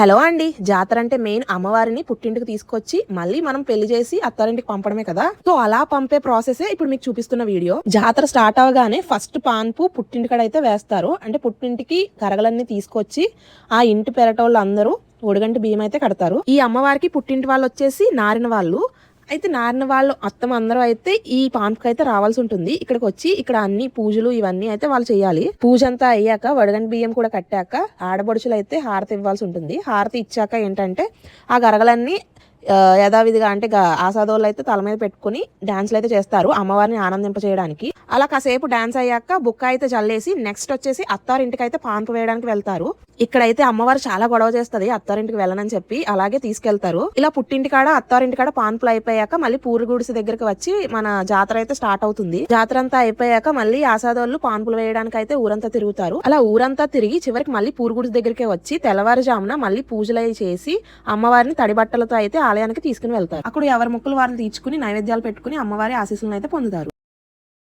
Hello అండి. జాతర అంటే మెయిన్ అమ్మవారిని పుట్టింటికి తీసుకొచ్చి మళ్ళీ మనం పెళ్ళి చేసి అత్తారింటికి పంపడమే కదా. సో అలా పంపే ప్రాసెస్ ఇప్పుడు మీకు చూపిస్తున్న వీడియో. జాతర స్టార్ట్ అవగానే ఫస్ట్ పాన్పు పుట్టింటికాడ అయితే వేస్తారు. అంటే పుట్టింటికి కరగలన్నీ తీసుకొచ్చి ఆ ఇంటి పెరటోళ్ళు అందరూ ఒడిగంటి బియ్యం అయితే కడతారు. ఈ అమ్మవారికి పుట్టింటి వాళ్ళు వచ్చేసి నారిన వాళ్ళు. అయితే నారిన వాళ్ళు అత్తం అందరూ అయితే ఈ పాన్పుకి అయితే రావాల్సి ఉంటుంది. ఇక్కడికి వచ్చి ఇక్కడ అన్ని పూజలు ఇవన్నీ అయితే వాళ్ళు చేయాలి. పూజ అంతా అయ్యాక వడగంటి బియ్యం కూడా కట్టాక ఆడబడుచులు అయితే హారతి ఇవ్వాల్సి ఉంటుంది. హారతి ఇచ్చాక ఏంటంటే ఆ గరగలన్నీ యథావిధిగా అంటే ఆసాదోళ్ళు అయితే తల మీద పెట్టుకుని డాన్స్లు అయితే చేస్తారు అమ్మవారిని ఆనందింప చేయడానికి అలా కాసేపు డాన్స్ అయ్యాక బుక్క అయితే చల్లేసి నెక్స్ట్ వచ్చేసి అత్తారింటికి అయితే పాన్పు వేయడానికి వెళ్తారు. ఇక్కడైతే అమ్మవారు చాలా గొడవ చేస్తది అత్తారింటికి వెళ్ళనని చెప్పి అలాగే తీసుకెళ్తారు. ఇలా పుట్టింటి కాడ అత్తారింటి కాడ పాన్పులు అయిపోయాక మళ్ళీ పూరిగుడిసి దగ్గరికి వచ్చి మన జాతర అయితే స్టార్ట్ అవుతుంది. జాతర అంతా అయిపోయాక మళ్ళీ ఆసాదోళ్ళు పాన్పులు వేయడానికి అయితే ఊరంతా తిరుగుతారు. అలా ఊరంతా తిరిగి చివరికి మళ్ళీ పూరిగుడిసి దగ్గరికి వచ్చి తెల్లవారుజామున మళ్ళీ పూజలు చేసి అమ్మవారిని తడి బట్టలతో అయితే ఆలయానికి తీసుకుని వెళ్తారు. అక్కడ ఎవరి ముక్కలు వారిని తీర్చుకుని నైవేద్యాలు పెట్టుకుని అమ్మవారి ఆశీస్సులను అయితే పొందుతారు.